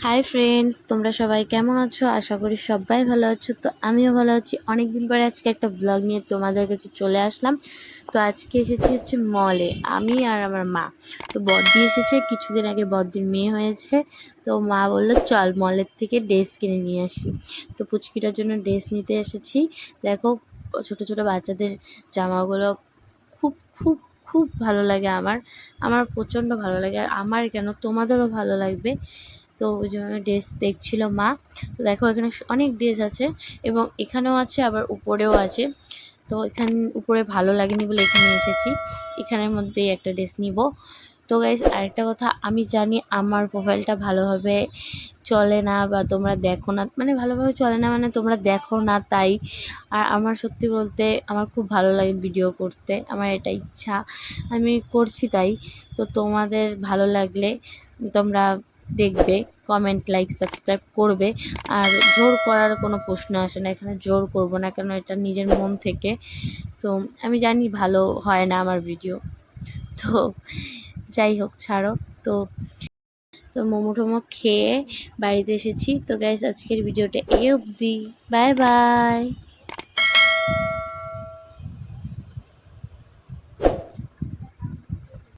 Hi friends তোমরা সবাই কেমন আছো? আশা করি সবাই ভালো আছো। তো আমিও ভালো আছি। অনেক দিন পরে আজকে একটা ব্লগ নিয়ে তোমাদের কাছে চলে আসলাম। তো আজকে এসেছি হচ্ছে মলে আমি আর আমার মা। তো বদ্দি এসেছে। কিছুদিন আগে বদ্দির মেয়ে হয়েছে। তো মা বলল, চল মলের থেকে ড্রেস কিনে নিয়ে আসি। তো পুচকিটার জন্য ড্রেস নিতে এসেছি। দেখো, ছোট ছোট বাচ্চাদের জামাগুলো খুব খুব খুব ভালো লাগে আমার। আমার প্রচণ্ড ভালো লাগে। আর আমার কেন? তোমাদেরও ভালো লাগবে। তো ওই জন্য ড্রেস দেখছিল মা। তো দেখো এখানে অনেক ড্রেস আছে এবং এখানেও আছে, আবার উপরেও আছে। তো এখানে, উপরে ভালো লাগেনি বলে এখানে এসেছি। এখানের মধ্যেই একটা ড্রেস নিব। তো গাইজ আরেকটা কথা, আমি জানি আমার প্রোফাইলটা ভালোভাবে চলে না বা তোমরা দেখো না। মানে ভালোভাবে চলে না মানে তোমরা দেখো না তাই। আর আমার সত্যি বলতে আমার খুব ভালো লাগে ভিডিও করতে, আমার এটা ইচ্ছা। আমি করছি তাই। তো তোমাদের ভালো লাগলে তোমরা দেখবে কমেন্ট লাইক সাবস্ক্রাইব করবে। আর জোর করার কোনো প্রশ্ন আসে না, এখানে জোর করব না, কেন এটা নিজের মন থেকে। তো আমি জানি ভালো হয় না আমার ভিডিও তো যাই হোক, ছাড়ো। তো তো মোমো টোমো খেয়ে বাড়িতে এসেছি। তো গ্যাস আজকের ভিডিওটা এই অবধি। Bye bye